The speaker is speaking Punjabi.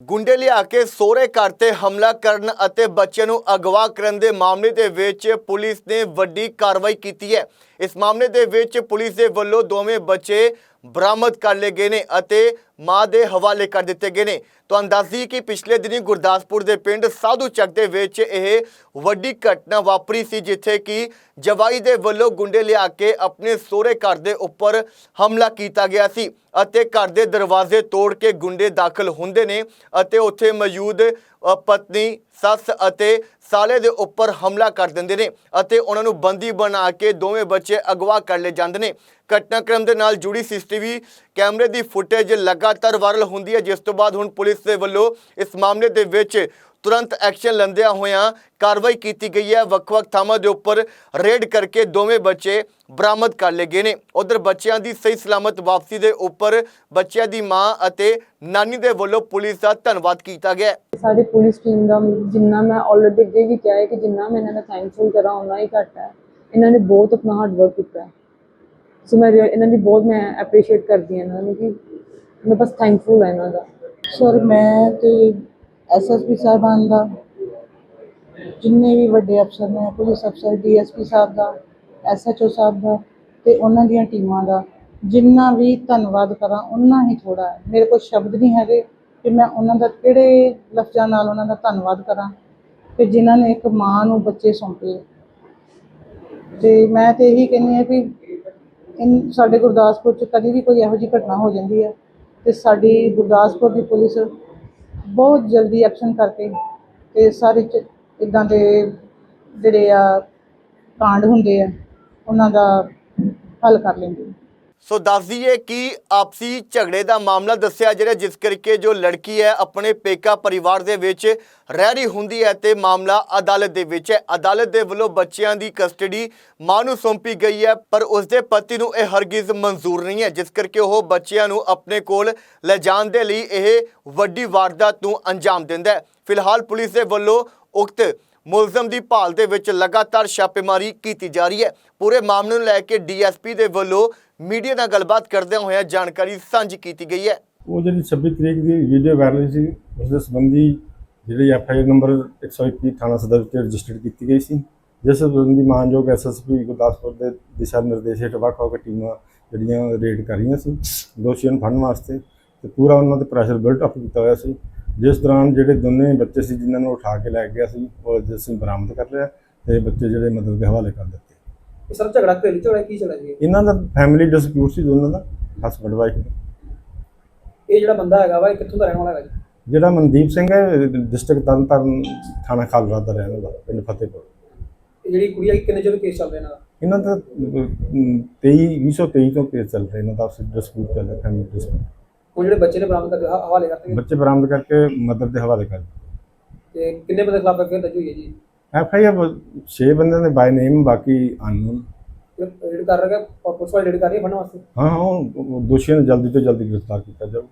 ਗੁੰਡੇ ਲਿਆ ਕੇ ਸੋਹਰੇ ਘਰ ਤੇ ਹਮਲਾ ਕਰਨ ਅਤੇ ਬੱਚੇ ਨੂੰ ਅਗਵਾ ਕਰਨ ਦੇ ਮਾਮਲੇ ਦੇ ਵਿੱਚ ਪੁਲਿਸ ਨੇ ਵੱਡੀ ਕਾਰਵਾਈ ਕੀਤੀ ਹੈ। ਇਸ ਮਾਮਲੇ ਦੇ ਵਿੱਚ ਪੁਲਿਸ ਦੇ ਵੱਲੋਂ ਦੋਵੇਂ ਬੱਚੇ ਬਰਾਮਦ ਕਰ ਲਏ ਗਏ ਨੇ ਅਤੇ ਮਾਂ ਦੇ ਹਵਾਲੇ ਕਰ ਦਿੱਤੇ ਗਏ ਨੇ। ਤੁਹਾਨੂੰ ਦੱਸ ਦਈਏ ਕਿ ਪਿਛਲੇ ਦਿਨੀ ਗੁਰਦਾਸਪੁਰ ਦੇ ਪਿੰਡ ਸਾਧੂ ਚੱਕ ਦੇ ਵਿੱਚ ਇਹ ਵੱਡੀ ਘਟਨਾ ਵਾਪਰੀ ਸੀ, ਜਿੱਥੇ ਕਿ ਜਵਾਈ ਦੇ ਵੱਲੋਂ ਗੁੰਡੇ ਲਿਆ ਕੇ ਆਪਣੇ ਸਹੁਰੇ ਘਰ ਦੇ ਉੱਪਰ ਹਮਲਾ ਕੀਤਾ ਗਿਆ ਸੀ ਅਤੇ ਘਰ ਦੇ ਦਰਵਾਜ਼ੇ ਤੋੜ ਕੇ ਗੁੰਡੇ ਦਾਖਲ ਹੁੰਦੇ ਨੇ ਅਤੇ ਉੱਥੇ ਮੌਜੂਦ ਪਤਨੀ, ਸੱਸ ਅਤੇ ਸਾਲੇ ਦੇ ਉੱਪਰ ਹਮਲਾ ਕਰ ਦਿੰਦੇ ਨੇ ਅਤੇ ਉਹਨਾਂ ਨੂੰ ਬੰਦੀ ਬਣਾ ਕੇ ਦੋਵੇਂ ਬੱਚੇ ਅਗਵਾ ਕਰ ਲਏ ਜਾਂਦੇ ਨੇ। ਘਟਨਾਕ੍ਰਮ ਦੇ ਨਾਲ ਜੁੜੀ ਸੀਸੀਟੀਵੀ ਕੈਮਰੇ ਦੀ ਫੁਟੇਜ ਲਗਾਤਾਰ ਵਾਇਰਲ ਹੁੰਦੀ ਹੈ, ਜਿਸ ਤੋਂ ਬਾਅਦ ਹੁਣ ਪੁਲਿਸ ਦੇ ਵੱਲੋਂ ਇਸ ਮਾਮਲੇ ਦੇ ਵਿੱਚ ਤੁਰੰਤ ਐਕਸ਼ਨ ਲੈਂਦਿਆਂ ਹੋਇਆਂ ਕਾਰਵਾਈ ਕੀਤੀ ਗਈ ਹੈ। ਵੱਖ-ਵੱਖ ਥਾਵਾਂ ਦੇ ਉੱਪਰ ਰੇਡ ਕਰਕੇ ਦੋਵੇਂ ਬੱਚੇ ਬਰਾਮਦ ਕਰ ਲਏ ਗਏ ਨੇ। ਉਧਰ ਬੱਚਿਆਂ ਦੀ ਸਹੀ ਸਲਾਮਤ ਵਾਪਸੀ ਦੇ ਉੱਪਰ ਬੱਚਿਆਂ ਦੀ ਮਾਂ ਅਤੇ ਨਾਨੀ ਦੇ ਵੱਲੋਂ ਪੁਲਿਸ ਦਾ ਧੰਨਵਾਦ ਕੀਤਾ ਗਿਆ ਸਾਡੀ ਪੁਲਿਸ ਟੀਮ ਦਾ ਜਿੰਨਾ ਮੈਂ ਆਲਰੇਡੀ ਅੱਗੇ ਵੀ ਕਿਹਾ ਹੈ ਕਿ ਜਿੰਨਾ ਮੈਂ ਇਹਨਾਂ ਦਾ ਥੈਂਕਫੁਲ ਕਰਾਂ ਉਹਨਾਂ ਹੀ ਘੱਟ ਹੈ। ਇਹਨਾਂ ਨੇ ਬਹੁਤ ਆਪਣਾ ਹਾਰਡ ਵਰਕ ਕੀਤਾ ਹੈ। ਸੋ ਮੈਂ ਇਹਨਾਂ ਦੀ ਬਹੁਤ ਮੈਂ ਐਪਰੀਸ਼ੀਏਟ ਕਰਦੀ ਹਾਂ ਇਹਨਾਂ ਨੂੰ ਕਿ ਮੈਂ ਬਸ ਥੈਂਕਫੁਲ ਹਾਂ ਇਹਨਾਂ ਦਾ। ਸਰ ਮੈਂ ਤੇ ਐਸਐਸਪੀ ਸਾਹਿਬਾਨ ਦਾ, ਜਿੰਨੇ ਵੀ ਵੱਡੇ ਅਫਸਰ ਨੇ, ਪੁਲਿਸ ਅਫਸਰ ਡੀਐਸਪੀ ਸਾਹਿਬ ਦਾ ਐਸਐਚਓ ਸਾਹਿਬ ਦਾ ਤੇ ਉਹਨਾਂ ਦੀਆਂ ਟੀਮਾਂ ਦਾ, ਜਿੰਨਾ ਵੀ ਧੰਨਵਾਦ ਕਰਾਂ ਉਹਨਾਂ ਹੀ ਥੋੜਾ ਹੈ। ਮੇਰੇ ਕੋਲ ਸ਼ਬਦ ਨਹੀਂ ਹੈਗੇ ਕਿ ਮੈਂ ਉਹਨਾਂ ਦਾ ਕਿਹੜੇ ਲਫ਼ਜ਼ਾਂ ਨਾਲ ਉਹਨਾਂ ਦਾ ਧੰਨਵਾਦ ਕਰਾਂ ਕਿ ਜਿਨ੍ਹਾਂ ਨੇ ਇੱਕ ਮਾਂ ਨੂੰ ਬੱਚੇ ਸੌਂਪੇ। ਤੇ ਮੈਂ ਤੇ ਇਹੀ ਕਹਿੰਦੀ ਹਾਂ ਵੀ ਇਨ ਸਾਡੇ ਗੁਰਦਾਸਪੁਰ ਚ ਕਦੀ ਵੀ ਕੋਈ ਇਹੋ ਜਿਹੀ ਘਟਨਾ ਹੋ ਜਾਂਦੀ ਹੈ ਤੇ ਸਾਡੀ ਗੁਰਦਾਸਪੁਰ ਦੀ ਪੁਲਿਸ ਬਹੁਤ ਜਲਦੀ ਐਕਸ਼ਨ ਕਰਕੇ ਤੇ ਸਾਰੇ ਚ ਇਦਾਂ ਦੇ ਜਿਹੜੇ ਆ ਕਾਂਡ ਹੁੰਦੇ ਆ, ਉਹਨਾਂ ਦਾ ਹੱਲ ਕਰ ਲੈਂਦੇ ਸੋ ਦੱਸ ਦਈਏ ਕਿ ਆਪਸੀ ਝਗੜੇ ਦਾ ਮਾਮਲਾ ਦੱਸਿਆ ਜਿਹੜਾ ਜਿਸ ਕਰਕੇ ਜੋ ਲੜਕੀ ਹੈ ਆਪਣੇ ਪੇਕਾ ਪਰਿਵਾਰ ਦੇ ਵਿੱਚ ਰਹਿ ਰਹੀ ਹੁੰਦੀ ਹੈ ਤੇ ਮਾਮਲਾ ਅਦਾਲਤ ਦੇ ਵਿੱਚ ਹੈ। ਅਦਾਲਤ ਦੇ ਵੱਲੋਂ ਬੱਚਿਆਂ ਦੀ ਕਸਟਡੀ ਮਾਂ ਨੂੰ ਸੌਂਪੀ ਗਈ ਹੈ, ਪਰ ਉਸ ਦੇ ਪਤੀ ਨੂੰ ਇਹ ਹਰਗਿਜ਼ ਮਨਜ਼ੂਰ ਨਹੀਂ ਹੈ, ਜਿਸ ਕਰਕੇ ਉਹ ਬੱਚਿਆਂ ਨੂੰ ਆਪਣੇ ਕੋਲ ਲੈ ਜਾਣ ਦੇ ਲਈ ਇਹ ਵੱਡੀ ਵਾਰਦਾਤ ਨੂੰ ਅੰਜਾਮ ਦਿੰਦਾ ਹੈ। ਫਿਲਹਾਲ ਪੁਲਿਸ ਦੇ ਵੱਲੋਂ ਉਕਤ ਮੁਲਜ਼ਮ ਦੀ ਭਾਲ ਦੇ ਵਿੱਚ ਲਗਾਤਾਰ ਛਾਪੇਮਾਰੀ ਕੀਤੀ ਜਾ ਰਹੀ ਹੈ। ਪੂਰੇ ਮਾਮਲੇ ਨੂੰ ਲੈ ਕੇ ਡੀਐਸਪੀ ਦੇ ਵੱਲੋਂ ਮੀਡੀਆ ਨਾਲ ਗੱਲਬਾਤ ਕਰਦਿਆਂ ਹੋਇਆ ਜਾਣਕਾਰੀ ਸਾਂਝੀ ਕੀਤੀ ਗਈ ਹੈ। ਉਹ ਜਿਹੜੀ 26 ਤਰੀਕ ਦੀ ਵੀਡੀਓ ਵਾਇਰਲ ਸੀ ਉਸ ਦੇ ਸੰਬੰਧੀ ਜਿਹੜੀ ਐਫ ਆਈ ਆਰ ਨੰਬਰ 121 ਥਾਣਾ ਸਦਰ ਵਿੱਚ ਰਜਿਸਟਰਡ ਕੀਤੀ ਗਈ ਸੀ। ਜਿਸ ਸੰਬੰਧੀ ਮਾਨਯੋਗ ਐਸਐਸਪੀ ਗੁਰਦਾਸਪੁਰ ਦੇ ਦਿਸ਼ਾ ਨਿਰਦੇਸ਼ ਹੇਠ ਵੱਖ-ਵੱਖ ਟੀਮਾਂ ਜਿਹੜੀਆਂ ਰੇਡ ਕਰ ਰਹੀਆਂ ਸੀ, ਦੋਸ਼ੀਆਂ ਨੂੰ ਫੜਨ ਵਾਸਤੇ ਤੇ ਪੂਰਾ ਉਹਨਾਂ ਤੇ ਪ੍ਰੈਸ਼ਰ ਬਿਲਟ ਅਪ ਕੀਤਾ ਹੋਇਆ ਸੀ। ਜਿਸ ਦੌਰਾਨ ਜਿਹੜੇ ਦੋਨੇ ਬੱਚੇ ਸੀ ਜਿਨ੍ਹਾਂ ਨੂੰ ਉਠਾ ਕੇ ਲੈ ਗਿਆ ਸੀ ਉਹ ਅੱਜ ਅਸੀਂ ਬਰਾਮਦ ਕਰ ਲਿਆ ਤੇ ਬੱਚੇ ਜਿਹੜੇ ਮਦਦ ਦੇ ਹਵਾਲੇ ਕਰ ਦਿੱਤੇ। ਇਹ ਸਰ ਝਗੜਾ ਘਰੇਲੂ ਝਗੜਾ ਕੀ ਝਗੜਾ ਜੀ? ਇਹਨਾਂ ਦਾ ਫੈਮਿਲੀ ਡਿਸਪਿਊਟ ਸੀ ਦੋਨਾਂ ਦਾ ਹਸਬੰਡ ਵਾਈਫ ਇਹ ਜਿਹੜਾ ਬੰਦਾ ਹੈਗਾ ਵਾ ਇਹ ਕਿੱਥੋਂ ਦਾ ਰਹਿਣ ਵਾਲਾ ਹੈਗਾ ਜੀ? ਜਿਹੜਾ ਮਨਦੀਪ ਸਿੰਘ ਹੈ ਡਿਸਟ੍ਰਿਕਟ ਤਰਨਤਾਰਨ ਥਾਣਾ ਖਾਲੜਾ ਦਾ ਰਹਿਣ ਵਾਲਾ ਪਿੰਡ ਫਤਿਹਪੁਰ। ਇਹ ਜਿਹੜੀ ਕੁੜੀ ਇਹ ਕਿੰਨੇ ਚਿਰ ਤੋਂ ਕੇਸ ਚੱਲ ਰਿਹਾ ਇਹਨਾਂ ਦਾ? ਇਹਨਾਂ ਦਾ ਅਮ, 23 2023 ਤੋਂ ਕੇਸ ਚੱਲ ਰਿਹਾ ਇਹਨਾਂ ਦਾ ਡਿਸਪਿਊਟ ਚੱਲ ਰਿਹਾ ਫੈਮਿਲੀ ਡਿਸਪਿਊਟ ਜਿਹੜੇ ਬੱਚੇ ਨੇ ਬਰਾਮਦ ਕਰਕੇ ਹ- ਹਵਾਲੇ ਕਰਤੇ ਬੱਚੇ ਬਰਾਮਦ ਕਰਕੇ ਮਦਰ ਦੇ ਹਵਾਲੇ ਕਰ ਤੇ ਕਿੰਨੇ ਬੰਦੇ ਖਿਲਾਫ ਐਫਆਈਆਰ ਦਰਜ ਹੋਈ ਹੈ ਜੀ? ਐਫ ਆਈ ਆਰ 6 ਬੰਦਿਆਂ ਦੇ ਬਾਈ ਨੇਮ ਬਾਕੀ ਅਨਨੋਨ। ਰੇਡ ਕਰ ਰਿਹਾ ਪੁਲਿਸ ਵਾਲੇ ਰੇਡ ਕਰ ਰਹੀ ਹੈ ਫੜਨ ਵਾਸਤੇ? ਹਾਂ ਹਾਂ ਉਹ ਦੋਸ਼ੀਆਂ ਨੂੰ ਜਲਦੀ ਤੋਂ ਜਲਦੀ ਗ੍ਰਿਫਤਾਰ ਕੀਤਾ ਜਾਊ।